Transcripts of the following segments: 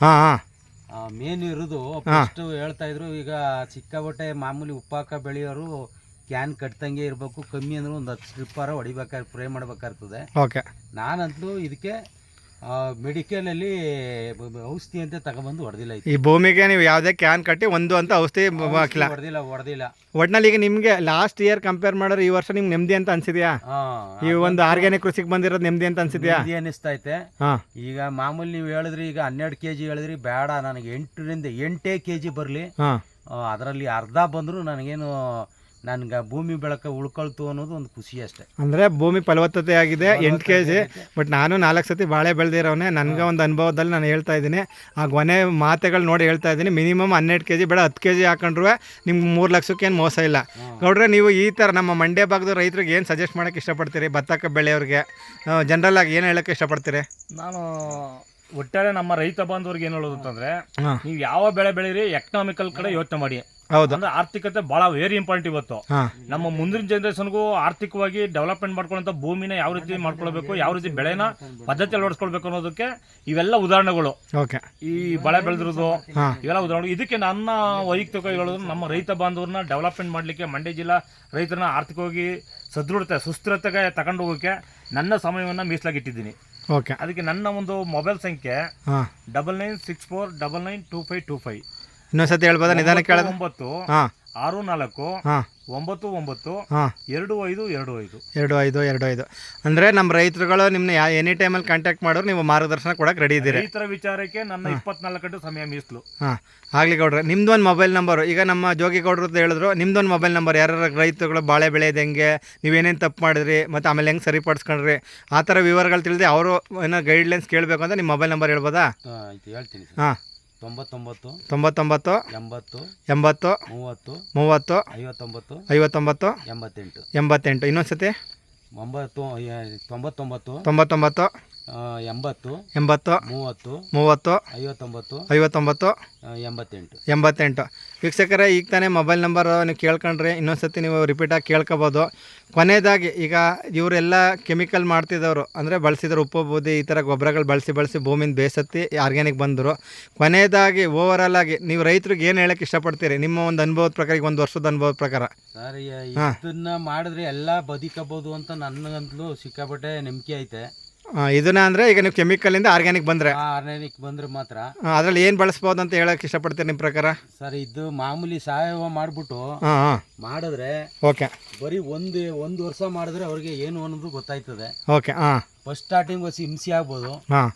ಹಾಂ ಹಾಂ. ಮೇನ್ ಇರೋದು ಫಸ್ಟ್ ಹೇಳ್ತಾ ಇದ್ರು ಈಗ ಸಿಕ್ಕಾಬಟ್ಟೆ ಮಾಮೂಲಿ ಉಪ್ಪಾಕ ಬೆಳೆಯೋರು ಕ್ಯಾನ್ ಕಟ್ತಂಗೆ ಇರಬೇಕು ಕಮ್ಮಿ ಅಂದ್ರೆ ಒಂದು ಹತ್ತು ಸ್ಟ್ರಿಪ್ಪಾರ ಹೊಡಿಬೇಕಾದ್ರೆ ಫ್ರೈ ಮಾಡ್ಬೇಕಾಗ್ತದೆ. ಓಕೆ ನಾನಂತೂ ಇದಕ್ಕೆ ಮೆಡಿಕಲಲ್ಲಿ ಔಷಧಿ ಅಂತ ತಗೊಂಡ್ಬಂದು ಹೊಡೆದಿಲ್ಲ ಈ ಭೂಮಿಗೆ ನೀವು ಯಾವುದೇ ಕ್ಯಾನ್ ಕಟ್ಟಿ ಒಂದು ಅಂತ ಔಷಧಿ ಹಾಕಿಲ್ಲ. ಹೊಡೆದಿಲ್ಲ ಹೊಡೆದಿಲ್ಲ. ಒಟ್ನಲ್ಲಿ ಈಗ ನಿಮಗೆ ಲಾಸ್ಟ್ ಇಯರ್ ಕಂಪೇರ್ ಮಾಡಿದ್ರೆ ಈ ವರ್ಷ ನಿಮ್ಗೆ ನೆಮ್ಮದಿ ಅಂತ ಅನ್ಸಿದ್ಯಾ? ಈ ಒಂದು ಆರ್ಗ್ಯಾನಿಕ್ ಕೃಷಿಗೆ ಬಂದಿರೋದು ನೆಮ್ಮದಿ ಅಂತ ಅನ್ಸಿದ್ಯಾ? ಅನಿಸ್ತೈತೆ ಐತೆ ಈಗ ಮಾಮೂಲಿ ನೀವು ಹೇಳಿದ್ರಿ ಈಗ ಹನ್ನೆರಡು ಕೆ ಜಿ ಹೇಳಿದ್ರಿ ಬೇಡ ನನಗೆ ಎಂಟರಿಂದ ಎಂಟೇ ಕೆ ಜಿ ಬರಲಿ ಅದರಲ್ಲಿ ಅರ್ಧ ಬಂದರೂ ನನಗೇನು ನನ್ಗೆ ಭೂಮಿ ಬೆಳಕ ಉಳ್ಕೊಳ್ತು ಅನ್ನೋದು ಒಂದು ಖುಷಿ ಅಷ್ಟೇ. ಅಂದರೆ ಭೂಮಿ ಫಲವತ್ತತೆ ಆಗಿದೆ ಎಂಟು ಕೆ ಜಿ ಬಟ್ ನಾನು ನಾಲ್ಕು ಸತಿ ಬಾಳೆ ಬೆಳೆದಿರೋನೆ ನನಗೆ ಒಂದು ಅನುಭವದಲ್ಲಿ ನಾನು ಹೇಳ್ತಾ ಇದ್ದೀನಿ. ಆ ಕೊನೆ ಮಾತೆಗಳು ನೋಡಿ ಹೇಳ್ತಾ ಇದ್ದೀನಿ. ಮಿನಿಮಮ್ ಹನ್ನೆರಡು ಕೆ ಜಿ ಬೇಡ ಹತ್ತು ಕೆ ಜಿ ಹಾಕೊಂಡ್ರು ನಿಮ್ಗೆ ಮೂರು ಲಕ್ಷಕ್ಕೆ ಏನು ಮೋಸ ಇಲ್ಲ. ಗೌಡ್ರೆ ನೀವು ಈ ಥರ ನಮ್ಮ ಮಂಡ್ಯ ಭಾಗದ ರೈತರಿಗೆ ಏನು ಸಜೆಸ್ಟ್ ಮಾಡೋಕ್ಕೆ ಇಷ್ಟಪಡ್ತೀರಿ? ಭತ್ತಕ್ಕೆ ಬೆಳೆಯವ್ರಿಗೆ ಜನರಲ್ ಆಗಿ ಏನು ಹೇಳೋಕ್ಕೆ ಇಷ್ಟಪಡ್ತೀರಿ? ನಾನು ಒಟ್ಟಾರೆ ನಮ್ಮ ರೈತ ಬಾಂಧವರಿಗೆ ಏನು ಹೇಳೋದು ಅಂತಂದ್ರೆ ನೀವು ಯಾವ ಬೆಳೆ ಬೆಳೀರಿ ಎಕನಾಮಿಕಲ್ ಕಡೆ ಯೋಚನೆ ಮಾಡಿ. ಹೌದು. ಅಂದ್ರೆ ಆರ್ಥಿಕತೆ ಬಹಳ ವೆರಿ ಇಂಪಾರ್ಟೆಂಟ್ ಇವತ್ತು. ನಮ್ಮ ಮುಂದಿನ ಜನರೇಷನ್ಗೂ ಆರ್ಥಿಕವಾಗಿ ಡೆವಲಪ್ಮೆಂಟ್ ಮಾಡ್ಕೊಳ್ಳೋಂಥ ಭೂಮಿನ ಯಾವ ರೀತಿ ಮಾಡ್ಕೊಳ್ಬೇಕು ಯಾವ ರೀತಿ ಬೆಳೆನ ಪದ್ಧತಿ ಅಳವಡಿಸ್ಕೊಳ್ಬೇಕು ಅನ್ನೋದಕ್ಕೆ ಇವೆಲ್ಲ ಉದಾಹರಣೆಗಳು. ಓಕೆ. ಈ ಬೆಳೆ ಬೆಳೆದಿರೋದು ಇವೆಲ್ಲ ಉದಾಹರಣೆ ಇದಕ್ಕೆ ನನ್ನ ವೈಯಕ್ತಿಕ ಹೇಳೋದು ನಮ್ಮ ರೈತ ಬಾಂಧವರನ್ನ ಡೆವಲಪ್ಮೆಂಟ್ ಮಾಡಲಿಕ್ಕೆ ಮಂಡ್ಯ ಜಿಲ್ಲಾ ರೈತರನ್ನ ಆರ್ಥಿಕವಾಗಿ ಸದೃಢತೆ ಸುಸ್ಥಿರತೆಗೆ ತಗೊಂಡು ಹೋಗೋಕೆ ನನ್ನ ಸಮಯವನ್ನು ಮೀಸಲಾಗಿಟ್ಟಿದ್ದೀನಿ. ಓಕೆ. ಅದಕ್ಕೆ ನನ್ನ ಒಂದು ಮೊಬೈಲ್ ಸಂಖ್ಯೆ double nine six four double nine two five two five ಇನ್ನೊಂದ್ಸತಿ ಹೇಳ್ಬೋದ? ನಿಧಾನ ಕೇಳೋದು ಒಂಬತ್ತು ಹಾಂ. ಆರು ನಾಲ್ಕು ಹಾಂ. ಒಂಬತ್ತು ಒಂಬತ್ತು ಹಾಂ. ಎರಡು ಐದು ಎರಡು ಐದು. ಎರಡು ಐದು ಎರಡು ಐದು. ಅಂದರೆ ನಮ್ಮ ರೈತರುಗಳು ನಿಮ್ಮನ್ನ ಯಾ ಎನಿ ಟೈಮಲ್ಲಿ ಕಾಂಟ್ಯಾಕ್ಟ್ ಮಾಡೋರು ನೀವು ಮಾರ್ಗದರ್ಶನ ಕೊಡಕ್ಕೆ ರೆಡಿ ಇದ್ದೀರಿ. ರೈತರ ವಿಚಾರಕ್ಕೆ ನನ್ನ ಇಪ್ಪತ್ನಾಲ್ಕು ಗಂಟೆ ಸಮಯ ಮೀಸಲು. ಹಾಂ. ಆಗಲಿ ಗೌಡ್ರೆ ನಿಮ್ದೊಂದು ಮೊಬೈಲ್ ನಂಬರು ಈಗ ನಮ್ಮ ಜೋಗಿ ಗೌಡ್ರು ಅಂತ ಹೇಳಿದ್ರು ನಿಮ್ದೊಂದು ಮೊಬೈಲ್ ನಂಬರ್ ಯಾರು ರೈತರುಗಳು ಬಾಳೆ ಬೆಳೆಯೋದು ಹೆಂಗೆ ನೀವೇನೇನು ತಪ್ಪು ಮಾಡಿದ್ರಿ ಮತ್ತು ಆಮೇಲೆ ಹೆಂಗೆ ಸರಿಪಡಿಸ್ಕೊಂಡ್ರಿ ಆ ಥರ ವಿವರಗಳು ತಿಳಿದು ಅವರು ಏನೋ ಗೈಡ್ಲೈನ್ಸ್ ಕೇಳಬೇಕು ಅಂತ ನಿಮ್ಮ ಮೊಬೈಲ್ ನಂಬರ್ ಹೇಳ್ಬೋದಾ? ಹೇಳ್ತೀನಿ ಸರ್. ಹಾಂ. ತೊಂಬತ್ತೊಂಬತ್ತು ತೊಂಬತ್ತೊಂಬತ್ತು ಎಂಬತ್ತು ಎಂಬತ್ತು ಮೂವತ್ತು ಮೂವತ್ತು ಐವತ್ತೊಂಬತ್ತು ಐವತ್ತೊಂಬತ್ತು ಎಂಬತ್ತೆಂಟು. ಎಂಬತ್ತೆಂಟು. ಇನ್ನೊಂದು ಸತಿ ಒಂಬತ್ತು ತೊಂಬತ್ತೊಂಬತ್ತು ತೊಂಬತ್ತೊಂಬತ್ತು ಎಂಬತ್ತು ಎಂಬತ್ತು ಮೂವತ್ತು ಮೂವತ್ತು ಐವತ್ತೊಂಬತ್ತು ಐವತ್ತೊಂಬತ್ತು ಎಂಬತ್ತೆಂಟು. ಎಂಬತ್ತೆಂಟು. ವೀಕ್ಷಕರೇ ಈಗ ತಾನೇ ಮೊಬೈಲ್ ನಂಬರ್ ನೀವು ಕೇಳ್ಕೊಂಡ್ರೆ ಇನ್ನೊಂದ್ಸತಿ ನೀವು ರಿಪೀಟಾಗಿ ಕೇಳ್ಕೊಬೋದು. ಕೊನೆಯದಾಗಿ ಈಗ ಇವರೆಲ್ಲ ಕೆಮಿಕಲ್ ಮಾಡ್ತಿದ್ದವರು ಅಂದರೆ ಬಳಸಿದ್ರು ಉಪ್ಪು ಬೂದಿ ಈ ಥರ ಗೊಬ್ಬರಗಳು ಬಳಸಿ ಬಳಸಿ ಭೂಮಿನ ಬೇಸತ್ತಿ ಆರ್ಗ್ಯಾನಿಕ್ ಬಂದರು. ಕೊನೆಯದಾಗಿ ಓವರಾಲ್ ಆಗಿ ನೀವು ರೈತರಿಗೆ ಏನು ಹೇಳಕ್ಕೆ ಇಷ್ಟಪಡ್ತೀರಿ? ನಿಮ್ಮ ಒಂದು ಅನುಭವದ ಪ್ರಕಾರ ಈಗ ಒಂದು ವರ್ಷದ ಅನುಭವದ ಪ್ರಕಾರ. ಸರ್ ಇದನ್ನ ಮಾಡಿದ್ರೆ ಎಲ್ಲ ಬದುಕಬಹುದು ಅಂತ ನನಗಂತಲೂ ಸಿಕ್ಕಾಪಟ್ಟೆ ನಂಬಿಕೆ ಐತೆ. ಇದನ್ನ ಅಂದರೆ ಈಗ ನೀವು ಕೆಮಿಕಲಿಂದ ಆರ್ಗ್ಯಾನಿಕ್ ಬಂದರೆ. ಆರ್ಗ್ಯಾನಿಕ್ ಬಂದ್ರೆ ಮಾತ್ರ. ಅದರಲ್ಲಿ ಏನು ಬಳಸ್ಬೋದು ಅಂತ ಹೇಳಕ್ ಇಷ್ಟಪಡ್ತೀರಿ ನಿಮ್ಮ ಪ್ರಕಾರ? ಸರ್ ಇದು ಮಾಮೂಲಿ ಸಾವಯವ ಮಾಡ್ಬಿಟ್ಟು ಹಾಂ ಹಾಂ. ಮಾಡಿದ್ರೆ ಓಕೆ. ಬರೀ ಒಂದು ಒಂದು ವರ್ಷ ಮಾಡಿದ್ರೆ ಅವ್ರಿಗೆ ಏನು ಅನ್ನೋದು ಗೊತ್ತಾಯ್ತದೆ. ಓಕೆ ಹಾಂ. ಫಸ್ಟ್ ಸ್ಟಾರ್ಟಿಂಗ್ ವರ್ಷ ಹಿಂಸೆ ಆಗ್ಬೋದು. ಹಾಂ.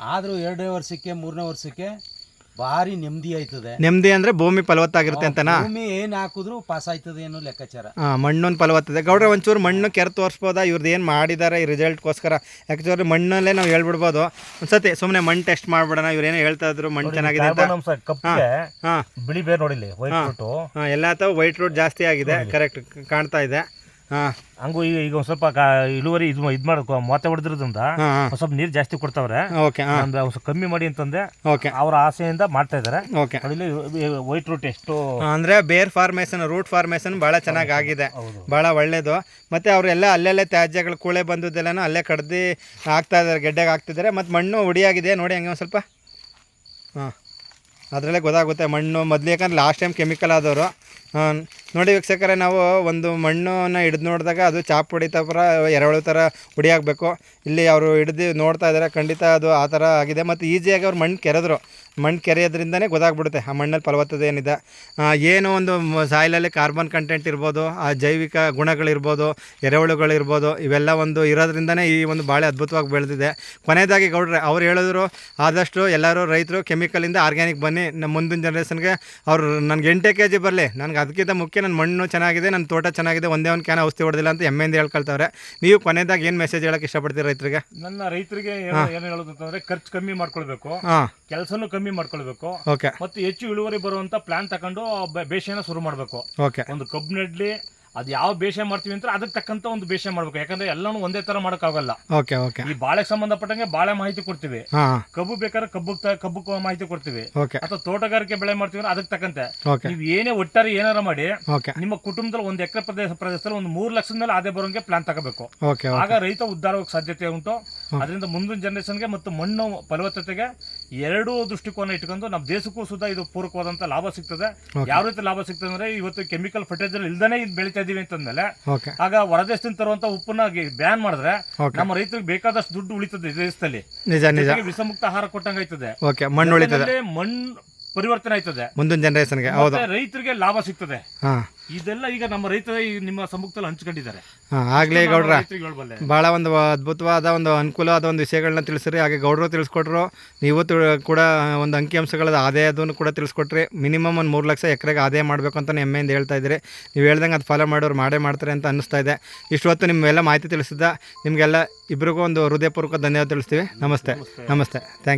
ಆದರೂ ಎರಡನೇ ವರ್ಷಕ್ಕೆ ಮೂರನೇ ವರ್ಷಕ್ಕೆ ಭಾರಿ ನೆಮ್ಮದಿ ಆಯ್ತದೆ. ನೆಮ್ಮದಿ ಅಂದ್ರೆ ಭೂಮಿ ಫಲವತ್ತಾಗಿರುತ್ತೆ ಅಂತನಾ? ಭೂಮಿ ಏನ್ ಹಾಕಿದ್ರು ಪಾಸ್ ಆಯ್ತದೆ ಏನು ಲೆಕ್ಕಾಚಾರ. ಹಾ ಮಣ್ಣೊಂದು ಫಲವತ್ತದೆ ಗೌಡ್ರೆ ಒಂಚೂರು ಮಣ್ಣು ಕೆರೆ ತೋರಿಸ್ಬೋದಾ ಇವ್ರದ್ದು ಏನು ಮಾಡಿದ್ದಾರೆ ಈ ರಿಸಲ್ಟ್ಗೋಸ್ಕರ? ಯಾಕಂದ್ರೆ ಮಣ್ಣಲ್ಲೇ ನಾವು ಹೇಳ್ಬಿಡ್ಬೋದು. ಒಂದ್ಸತಿ ಸುಮ್ಮನೆ ಮಣ್ಣು ಟೆಸ್ಟ್ ಮಾಡ್ಬಿಡೋಣ ಇವ್ರು ಏನೋ ಹೇಳ್ತಾ ಇದ್ರು ಮಣ್ಣು ಚೆನ್ನಾಗಿದೆ ಅಂತ. ಕಪ್ಪಿಗೆ ಹಾ ಬಿಳಿ ಬೇರೆ ನೋಡಿಲಿ ವೈಟ್ ರೂಟು ಎಲ್ಲ ಅಥವಾ ವೈಟ್ ರೂಟ್ ಜಾಸ್ತಿ ಆಗಿದೆ. ಕರೆಕ್ಟ್ ಕಾಣ್ತಾ ಇದೆ. ಹಂಗೂ ಈಗ ಈಗ ಒಂದ್ ಸ್ವಲ್ಪ ಕಾ- ಇಳುವರಿ ಇದು ಇದು ಮಾಡೋ ಮೊತ್ತೆ ಹೊಡೆದಿರೋದ್ರಿಂದ ಹಾಂ ಹಾಂ. ಒಂದ್ ಸ್ವಲ್ಪ ನೀರು ಜಾಸ್ತಿ ಕೊಡ್ತಾವ್ರೆ. ಓಕೆ ಹಾಂ. ಒಂದು ಸ್ವಲ್ಪ ಕಮ್ಮಿ ಮಾಡಿ ಅಂತಂದೆ ಓಕೆ. ಅವ್ರ ಆಸೆಯಿಂದ ಮಾಡ್ತಾ ಇದಾರೆ. ಓಕೆ. ಅದರಲ್ಲಿ ವೈಟ್ ರೂಟ್ ಎಷ್ಟು ಅಂದರೆ ಬೇರ್ ಫಾರ್ಮೇಷನ್ ರೂಟ್ ಫಾರ್ಮೇಷನ್ ಭಾಳ ಚೆನ್ನಾಗಿ ಆಗಿದೆ. ಹೌದು. ಭಾಳ ಒಳ್ಳೆಯದು ಮತ್ತು ಅವರೆಲ್ಲ ಅಲ್ಲೆಲ್ಲೇ ತ್ಯಾಜ್ಯಗಳು ಕೂಳೆ ಬಂದದ್ದೆಲ್ಲನೂ ಅಲ್ಲೇ ಕಡ್ದು ಹಾಕ್ತಾ ಇದ್ದಾರೆ ಗೆಡ್ಡೆಗೆ ಹಾಕ್ತಿದ್ದಾರೆ ಮತ್ತು ಮಣ್ಣು ಹುಡಿಯಾಗಿದೆ. ನೋಡಿ ಹಂಗೆ ಒಂದು ಸ್ವಲ್ಪ. ಹಾಂ. ಅದರಲ್ಲೇ ಗೊತ್ತಾಗುತ್ತೆ ಮಣ್ಣು ಮೊದಲು ಯಾಕಂದ್ರೆ ಲಾಸ್ಟ್ ಟೈಮ್ ಕೆಮಿಕಲ್ ಆದವರು. ಹಾಂ. ನೋಡಿ ವೀಕ್ಷಕರೇ, ನಾವು ಒಂದು ಮಣ್ಣನ್ನು ಹಿಡಿದು ನೋಡಿದಾಗ ಅದು ಚಾಪ್ ಹೊಡಿತಾ ಥರ ಎರೆಹುಳು ಥರ ಹುಡಿ ಇಲ್ಲಿ ಅವರು ಹಿಡಿದು ನೋಡ್ತಾ ಇದ್ದಾರೆ ಖಂಡಿತ ಅದು ಆ ಥರ ಆಗಿದೆ. ಮತ್ತು ಈಸಿಯಾಗಿ ಅವ್ರು ಮಣ್ಣು ಕೆರೆದ್ರು. ಮಣ್ಣು ಕೆರೆಯೋದ್ರಿಂದನೇ ಗೊತ್ತಾಗ್ಬಿಡುತ್ತೆ. ಆ ಮಣ್ಣಲ್ಲಿ ಫಲವತ್ತತೆ ಏನಿದೆ ಏನೋ ಒಂದು ಸಾಯಿಲಲ್ಲಿ ಕಾರ್ಬನ್ ಕಂಟೆಂಟ್ ಇರ್ಬೋದು ಆ ಜೈವಿಕ ಗುಣಗಳಿರ್ಬೋದು ಎರೆಹುಳುಗಳಿರ್ಬೋದು ಇವೆಲ್ಲ ಒಂದು ಇರೋದ್ರಿಂದನೇ ಈ ಒಂದು ಬಾಳೆ ಅದ್ಭುತವಾಗಿ ಬೆಳೆದಿದೆ. ಕೊನೆಯದಾಗಿ ಗೌಡ್ರೆ ಅವ್ರು ಹೇಳಿದ್ರು ಆದಷ್ಟು ಎಲ್ಲರೂ ರೈತರು ಕೆಮಿಕಲಿಂದ ಆರ್ಗ್ಯಾನಿಕ್ ಬನ್ನಿ. ನಮ್ಮ ಮುಂದಿನ ಜನ್ರೇಷನ್ಗೆ ಅವರು ನನಗೆ ಎಂಟೇ ಕೆ ಜಿ ಬರಲಿ. ನನಗೆ ಅದಕ್ಕಿಂತ ಮುಖ್ಯ ನನ್ನ ಮಣ್ಣು ಚೆನ್ನಾಗಿದೆ ನನ್ನ ತೋಟ ಚೆನ್ನಾಗಿದೆ ಒಂದೇ ಒಂದು ಕ್ಯಾನ್ ಔಷಧಿ ಹೊಡೆದಿಲ್ಲ ಅಂತ ಎಮ್ಮೆಯಿಂದ ಹೇಳ್ಕೊಳ್ತಾವ್ರೆ. ನೀವು ಕೊನೆಯದಾಗಿ ಏನು ಮೆಸೇಜ್ ಹೇಳಕ್ಕೆ ಇಷ್ಟಪಡ್ತೀರಿ ರೈತರಿಗೆ? ನನ್ನ ರೈತರಿಗೆ ಏನು ಏನು ಹೇಳೋದು ಅಂತಂದ್ರೆ ಖರ್ಚು ಕಮ್ಮಿ ಮಾಡ್ಕೊಳ್ಬೇಕು. ಹಾಂ. ಕೆಲಸನೂ ಕಮ್ಮಿ ಮಾಡ್ಕೊಳ್ಬೇಕು. ಓಕೆ ಮತ್ತು ಹೆಚ್ಚು ಇಳುವರಿ ಬರುವಂತ ಪ್ಲಾನ್ ತಕೊಂಡು ಬೆ- ಬೇಸಾಯನ ಶುರು ಮಾಡಬೇಕು. ಓಕೆ ಒಂದು ಕಬ್ಬು ನೆಡ್ಲಿ ಅದು ಯಾವ ಬೇಸಾಯ ಮಾಡ್ತೀವಿ ಅಂತ ಅದಕ್ಕೆ ತಕ್ಕಂತ ಒಂದು ಬೇಸಾಯ ಮಾಡ್ಬೇಕು. ಯಾಕಂದ್ರೆ ಎಲ್ಲಾನು ಒಂದೇ ತರ ಮಾಡಕ್ ಆಗಲ್ಲ ಓಕೆ ಈ ಬಾಳೆ ಸಂಬಂಧಪಟ್ಟಂಗೆ ಬಾಳೆ ಮಾಹಿತಿ ಕೊಡ್ತೀವಿ. ಕಬ್ಬು ಬೇಕಾದ್ರೆ ಕಬ್ಬು ಕಬ್ಬು ಮಾಹಿತಿ ಕೊಡ್ತೀವಿ. ಅಥವಾ ತೋಟಗಾರಿಕೆ ಬೆಳೆ ಮಾಡ್ತೀವಿ ಅಂದ್ರೆ ಅದಕ್ಕೆ ತಕ್ಕಂತೆ. ನೀವು ಏನೇ ಒಟ್ಟಾರೆ ಏನಾರ ಮಾಡಿ ನಿಮ್ಮ ಕುಟುಂಬದಲ್ಲಿ ಒಂದು ಎಕರೆ ಪ್ರದೇಶ ಪ್ರದೇಶದಲ್ಲಿ ಒಂದು ಮೂರ್ ಲಕ್ಷದ ಮೇಲೆ ಆದಾಯ ಬರೋಂಗೆ ಪ್ಲಾನ್ ತಗೋಬೇಕು. ಆಗ ರೈತ ಉದ್ಧಾರ ಸಾಧ್ಯತೆ ಉಂಟು. ಅದರಿಂದ ಮುಂದಿನ ಜನರೇಷನ್ಗೆ ಮತ್ತು ಮಣ್ಣು ಫಲವತ್ತತೆಗೆ ಎರಡು ದೃಷ್ಟಿಕೋನ ಇಟ್ಕೊಂಡು ನಮ್ಮ ದೇಶಕ್ಕೂ ಸುಧಾ ಇದು ಪೂರಕವಾದಂತ ಲಾಭ ಸಿಗ್ತದೆ. ಯಾವ ರೀತಿ ಲಾಭ ಸಿಗ್ತದೆ ಅಂದ್ರೆ ಇವತ್ತು ಕೆಮಿಕಲ್ ಫರ್ಟಿಲೈಸರ್ ಇಲ್ದೇ ಇದು ಬೆಳಿತಾ ಇದೀವಿ ಅಂತಂದ್ಮೇಲೆ ಆಗ ಹೊರದೇಶದಿಂದ ತರುವಂತ ಉಪ್ಪನ್ನ ಬ್ಯಾನ್ ಮಾಡಿದ್ರೆ ನಮ್ಮ ರೈತರಿಗೆ ಬೇಕಾದಷ್ಟು ದುಡ್ಡು ಉಳಿತದೆ ದೇಶದಲ್ಲಿ. ವಿಷಮುಕ್ತ ಆಹಾರ ಕೊಟ್ಟಂಗ ಆಯ್ತದೆ ಓಕೆ ಮಣ್ಣು ಮಣ್ಣು ಪರಿವರ್ತನೆ ಆಯ್ತದೆ. ಮುಂದಿನ ಜನ್ರೇಷನ್ಗೆ ಹೌದು ಮತ್ತೆ ರೈತರಿಗೆ ಲಾಭ ಸಿಗ್ತದೆ. ಹಾಂ. ಇದೆಲ್ಲ ಈಗ ನಮ್ಮ ರೈತರ ಈ ನಿಮ್ಮ ಸಮ್ಮುಖದಲ್ಲಿ ಹಂಚ್ಕೊಂಡಿದ್ದಾರೆ. ಹಾಂ ಆಗಲಿ ಗೌಡ್ರ ಬಹಳ ಹೇಳ್ಬಲ್ಲೆ. ಭಾಳ ಒಂದು ಅದ್ಭುತವಾದ ಒಂದು ಅನುಕೂಲವಾದ ಒಂದು ವಿಷಯಗಳನ್ನ ತಿಳಿಸ್ರಿ. ಹಾಗೆ ಗೌಡ್ರು ತಿಳಿಸ್ಕೊಟ್ರು. ನೀವು ತಿ- ಕೂಡ ಒಂದು ಅಂಕಿಅಂಶಗಳ ಆದಾಯದನ್ನು ಕೂಡ ತಿಳಿಸ್ಕೊಟ್ರಿ. ಮಿನಿಮಮ್ ಒಂದು ಮೂರು ಲಕ್ಷ ಎಕರೆಗೆ ಆದಾಯ ಮಾಡಬೇಕು ಅಂತ ಹೆಮ್ಮೆಯಿಂದ ಹೇಳ್ತಾ ಇದ್ದೀರಿ. ನೀವು ಹೇಳ್ದಂಗೆ ಅದು ಫಾಲೋ ಮಾಡೋರು ಮಾಡೇ ಮಾಡ್ತಾರೆ ಅಂತ ಅನ್ನಿಸ್ತಾ ಇದೆ. ಇಷ್ಟು ಹೊತ್ತು ನಿಮ್ಮೆಲ್ಲ ಮಾಹಿತಿ ತಿಳಿಸಿದ್ದ ನಿಮಗೆಲ್ಲ ಇಬ್ಬರಿಗೂ ಒಂದು ಹೃದಯಪೂರ್ವಕ ಧನ್ಯವಾದ ತಿಳಿಸ್ತೀವಿ. ನಮಸ್ತೆ. ನಮಸ್ತೆ. ಥ್ಯಾಂಕ್